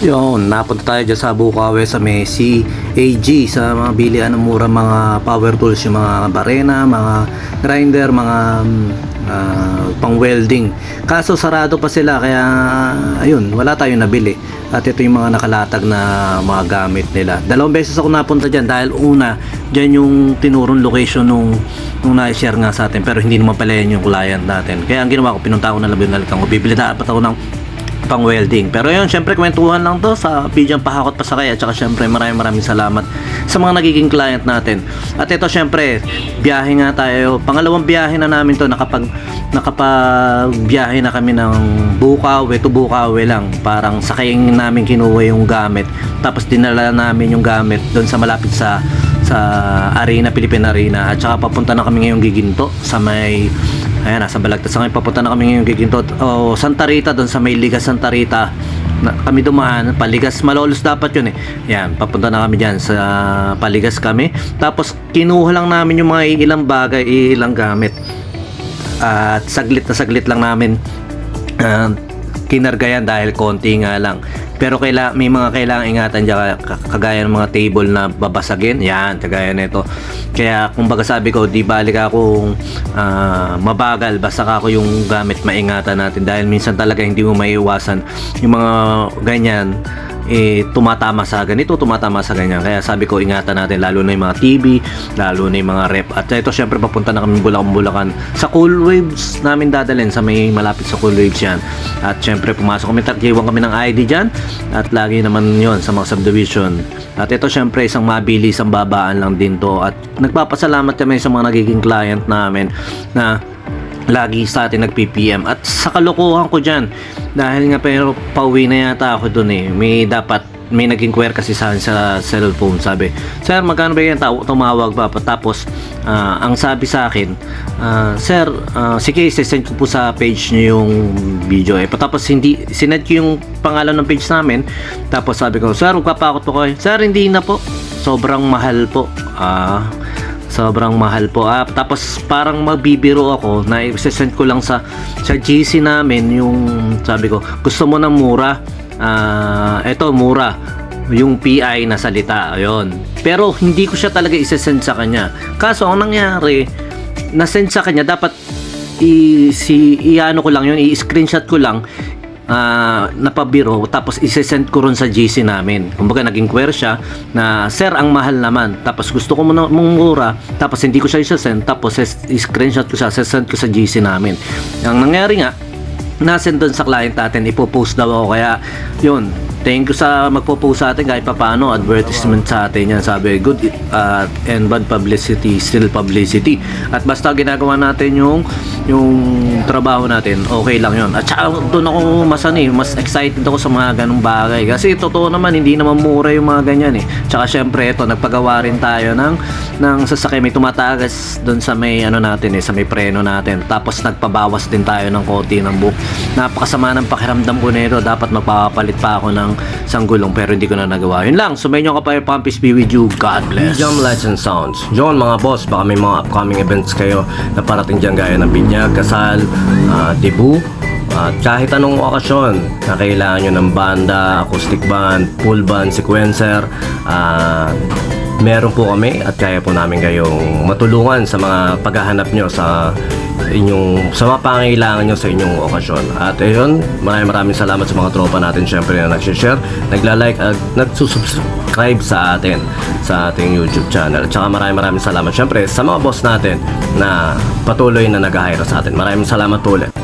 Yun, napunta tayo dyan sa Bukawe sa may CAG sa mga bilian ng mura mga power tools, yung mga barena, mga grinder, mga ah, pang welding. Kaso sarado pa sila kaya ayun, wala tayong nabili. At ito yung mga nakalatag na mga gamit nila. Dalawang beses ako napunta dyan dahil una, dyan yung tinurong location nung, nung na-share nga sa atin pero hindi naman pala yan yung client natin. Kaya ang ginawa ko, pinunta ko na lang binalikan ko. Bibili dapat ako ng pang welding. Pero yun, syempre kwentuhan lang to sa Pigeon Pahakot Pasakay at saka syempre maraming maraming salamat sa mga nagiging client natin. At ito syempre, biyahe nga tayo. Pangalawang biyahe na namin to nakapag nakapag biyahe na kami ng Bukawe to Bukawe lang. Parang sakayin namin kinuha yung gamit. Tapos dinala namin yung gamit doon sa malapit sa sa Arena, Philippine Arena. At saka papunta na kami ngayong Giginto sa may Ayan, nasa Balagtas kami. Papunta na kami ngayong Giginto. O, Santa Rita, doon sa may Ligas Santa Rita. Na, kami dumaan. Paligas, Malolos dapat yun eh. Yan, papunta na kami dyan sa Paligas kami. Tapos, kinuha lang namin yung mga ilang bagay, ilang gamit. At saglit na saglit lang namin uh, kinarga yan dahil konti nga lang. Pero kaila, may mga kailangan ingatan dyan ka- kagaya ng mga table na babasagin. Yan, kagaya nito. Kaya kumbaga sabi ko, di balik ako ah, mabagal basta ako yung gamit maingatan natin dahil minsan talaga hindi mo maiiwasan yung mga ganyan eh, tumatama sa ganito, tumatama sa ganyan. Kaya sabi ko, ingatan natin lalo na yung mga TV, lalo na yung mga rep. At ito, syempre, papunta na kami Bulacan-Bulacan. Sa Cool Waves namin dadalhin sa may malapit sa Cool Waves yan. At syempre, pumasok kami, tagiwan kami ng ID dyan. At lagi naman yon sa mga subdivision. At ito, syempre, isang mabilis, isang babaan lang din to. At nagpapasalamat kami sa mga nagiging client namin na lagi sa atin nag-PPM at sa kalokohan ko dyan dahil nga pero pauwi na yata ako dun eh. May dapat may nag-inquire kasi sa sa cellphone sabi. Sir magkano ba yan? Taw- tumawag pa? Tapos ah, ang sabi sa akin ah, sir ah, sige send ko po sa page niyo yung video eh. Tapos hindi sinend ko yung pangalan ng page namin. Tapos sabi ko sir magpapakot po kayo. Sir hindi na po. Sobrang mahal po. Ah Sobrang mahal po. Ah, tapos parang magbibiro ako na i-send ko lang sa sa GC namin yung sabi ko, gusto mo ng mura? Ah, eto mura. Yung PI na salita, ayun. Pero hindi ko siya talaga i-send sa kanya. Kaso ang nangyari, na-send sa kanya dapat i si iano ko lang yun, i-screenshot ko lang ah napabiro tapos isesend ko ron sa GC namin. Kumbaga naging query siya na sir ang mahal naman. Tapos gusto ko muna mura. Tapos hindi ko siya isesend tapos i-screenshot ko siya sesend ko sa GC namin. Ang nangyari nga nasend doon sa client natin ipopost daw ako. Kaya yun thank you sa magpo-post sa atin kahit papaano. Advertisement sa atin yan. Sabi good uh, and bad publicity still publicity. At basta ginagawa natin yung yung trabaho natin okay lang yun. At saka doon ako masani mas excited ako sa mga ganong bagay. Kasi totoo naman hindi naman mura yung mga ganyan eh. Tsaka syempre ito nagpagawa rin tayo ng ng sasakyan. May tumatagas doon sa may ano natin eh sa may preno natin. Tapos nagpabawas din tayo ng konti ng book napakasama ng pakiramdam ko nito. Dapat magpapalit pa ako ng sanggulong pero hindi ko na nagawa. Yun lang. Sumayin nyo ka pa yung Pampis be with you. God bless. Jam Lights and Sounds. Yun mga boss, baka may mga upcoming events kayo na parating dyan gaya ng contohnya kesal uh, debu. At kahit anong okasyon na kailangan nyo ng banda, acoustic band, full band, sequencer, ah, meron po kami at kaya po namin kayong matulungan sa mga paghahanap nyo sa inyong sa mga pangailangan nyo sa inyong okasyon. At ayun, maraming maraming salamat sa mga tropa natin syempre na nag-share, nagla-like at nagsusubscribe sa atin sa ating YouTube channel. At saka maraming maraming salamat syempre sa mga boss natin na patuloy na nag-hire sa atin. Maraming salamat po ulit.